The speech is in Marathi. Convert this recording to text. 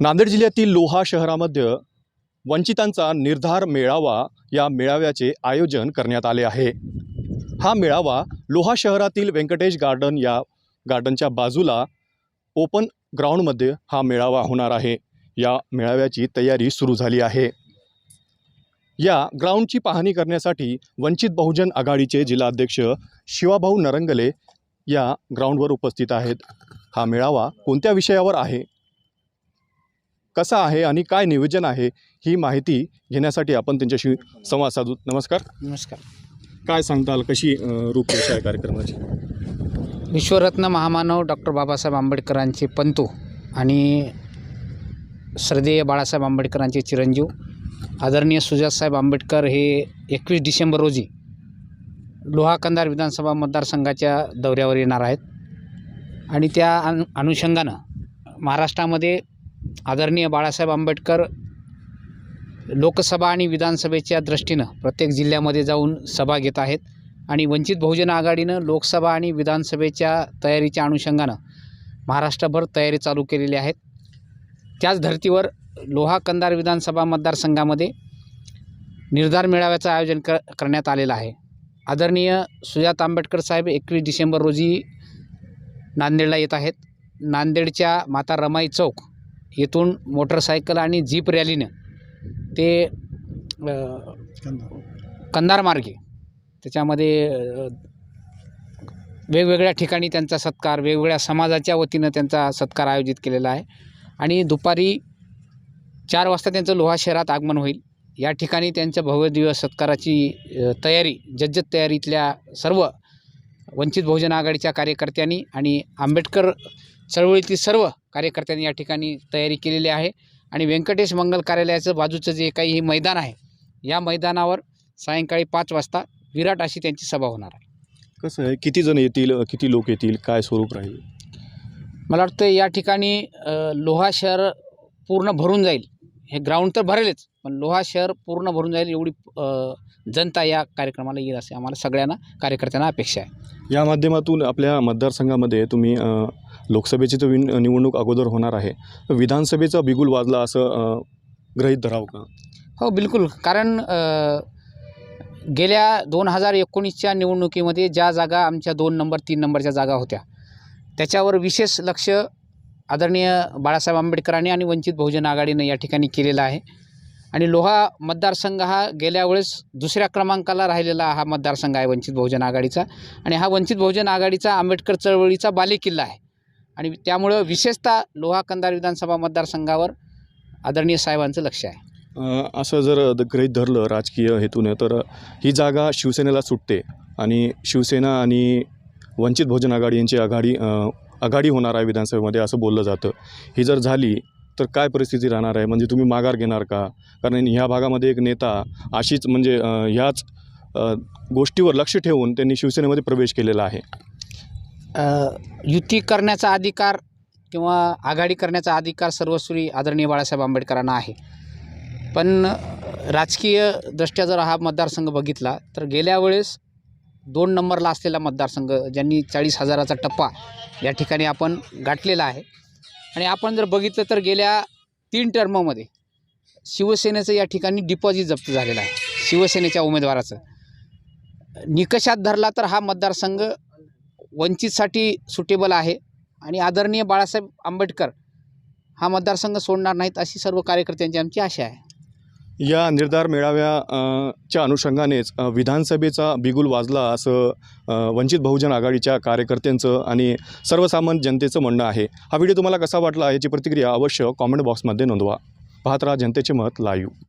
नांदेड जिल्ह्यातील लोहा शहरामध्ये वंचितांचा निर्धार मेळावा या मेळाव्याचे आयोजन करण्यात आले आहे. हा मेळावा लोहा शहरातील व्यंकटेश गार्डन या गार्डनच्या बाजूला ओपन ग्राउंडमध्ये हा मेळावा होणार आहे. या मेळाव्याची तयारी सुरू झाली आहे. या ग्राउंडची पाहणी करण्यासाठी वंचित बहुजन आघाडीचे जिल्हाध्यक्ष शिवाभाऊ नरंगले या ग्राउंडवर उपस्थित आहेत. हा मेळावा कोणत्या विषयावर आहे? कसा आहे आणि काय नियोजन आहे ही माहिती घेण्यासाठी आपण त्यांच्याशी संवाद साधू. नमस्कार. नमस्कार. काय सांगताल? कशी रूपरेषा आहे कार्यक्रमाची? विश्वरत्न महामानव डॉक्टर बाबासाहेब आंबेडकरांचे पंतू आणि श्रद्धेय बाळासाहेब आंबेडकरांचे चिरंजीव. आदरणीय सुजातसाहेब आंबेडकर हे एकवीस डिसेंबर रोजी लोहा कंदार विधानसभा मतदारसंघाच्या दौऱ्यावर येणार आहेत. आणि त्या अनु अनुषंगानं महाराष्ट्रामध्ये आदरणीय बाळासाहेब आंबेडकर लोकसभा आणि विधानसभेच्या दृष्टीनं प्रत्येक जिल्ह्यामध्ये जाऊन सभा घेत आहेत. आणि वंचित बहुजन आघाडीनं लोकसभा आणि विधानसभेच्या तयारीच्या अनुषंगानं महाराष्ट्रभर तयारी चालू केलेली आहेत. त्याच धर्तीवर लोहा कंदार विधानसभा मतदारसंघामध्ये निर्धार मेळाव्याचं आयोजन कर करण्यात आलेलं आहे. आदरणीय सुजात आंबेडकर साहेब एकवीस डिसेंबर रोजी नांदेडला येत आहेत. नांदेडच्या माता रमाई चौक येथून मोटरसायकल आणि जीप रॅलीनं ते अ, कंधार मार्गे त्याच्यामध्ये वेगवेगळ्या ठिकाणी त्यांचा सत्कार वेगवेगळ्या समाजाच्या वतीनं त्यांचा सत्कार आयोजित केलेला आहे. आणि दुपारी चार वाजता त्यांचं लोहा शहरात आगमन होईल. या ठिकाणी त्यांच्या भव्य दिवस सत्काराची तयारी जज्जत तयारीतल्या सर्व वंचित बहुजन आघाडीच्या कार्यकर्त्यांनी आणि आंबेडकर चळवळीतील सर्व कार्यकर्त्यांनी या ठिकाणी तयारी केलेली आहे. आणि व्यंकटेश मंगल कार्यालयाचं बाजूचं जे काही मैदान आहे या मैदानावर सायंकाळी पाच वाजता विराट अशी त्यांची सभा होणार आहे. कसं आहे? किती जण येतील किती लोक येतील काय स्वरूप राहील? मला वाटतं या ठिकाणी लोहा शहर पूर्ण भरून जाईल. हे ग्राउंड तर भरेलच पण लोहा शहर पूर्ण भरून जाईल एवढी जनता या कार्यक्रमाला येईल असे आम्हाला सगळ्यांना कार्यकर्त्यांना अपेक्षा आहे. या माध्यमातून आपल्या मतदारसंघामध्ये तुम्ही लोकसभेची तर विन निवडणूक अगोदर होणार आहे. तर विधानसभेचा बिगुल वाजला असं अ, गृहीत धराव का? हो बिलकुल. कारण गेल्या दोन हजार एकोणीसच्या निवडणुकीमध्ये ज्या जागा आमच्या दोन नंबर तीन नंबरच्या जागा होत्या त्याच्यावर विशेष लक्ष आदरणीय बाळासाहेब आंबेडकरांनी आणि वंचित बहुजन आघाडीनं या ठिकाणी केलेलं आहे. आणि लोहा मतदारसंघ हा गेल्या वेळेस दुसऱ्या क्रमांकाला राहिलेला हा मतदारसंघ आहे वंचित बहुजन आघाडीचा. आणि हा वंचित बहुजन आघाडीचा आंबेडकर चळवळीचा बालेकिल्ला आहे. आणि त्यामुळं विशेषतः लोहा कंदार विधानसभा मतदारसंघावर आदरणीय साहेबांचं लक्ष आहे. असं जर द- गृहीत धरलं राजकीय हेतूने तर ही जागा शिवसेनेला सुटते आणि शिवसेना आणि वंचित बहुजन आघाडी यांची आघाडी आघाडी होणार आहे विधानसभेमध्ये असं बोललं जातं. ही जर झाली तर काय परिस्थिती राहणार आहे? म्हणजे तुम्ही माघार घेणार का? कारण ह्या भागामध्ये एक नेता अशीच म्हणजे ह्याच गोष्टीवर लक्ष ठेवून त्यांनी शिवसेनेमध्ये प्रवेश केलेला आहे. युती करण्याचा अधिकार किंवा आघाडी करण्याचा अधिकार सर्वस्वी आदरणीय बाळासाहेब आंबेडकरांना आहे. पण राजकीय दृष्ट्या जर हा मतदारसंघ बघितला तर गेल्या वेळेस दोन नंबरला असलेला मतदारसंघ ज्यांनी चाळीस हजाराचा टप्पा या ठिकाणी आपण गाठलेला आहे. आणि आपण जर बघितलं तर गेल्या तीन टर्ममध्ये शिवसेनेचं या ठिकाणी डिपॉझिट जप्त झालेलं आहे शिवसेनेच्या उमेदवाराचं. निकषात धरला तर हा मतदारसंघ वंचितसाठी सुटेबल आहे. आणि आदरणीय बाळासाहेब आंबेडकर हा मतदारसंघ सोडणार नाहीत अशी सर्व कार्यकर्त्यांची आमची आशा आहे. या निर्धार मेळाव्या च्या अनुषंगानेच विधानसभेचा बिगुल वाजला असं वंचित बहुजन आघाडीच्या कार्यकर्त्यांचं आणि सर्वसामान्य जनतेचं म्हणणं आहे. हा व्हिडिओ तुम्हाला कसा वाटला याची प्रतिक्रिया अवश्य कॉमेंट बॉक्समध्ये नोंदवा. पाहत राहा जनतेचे मत लाईव्ह.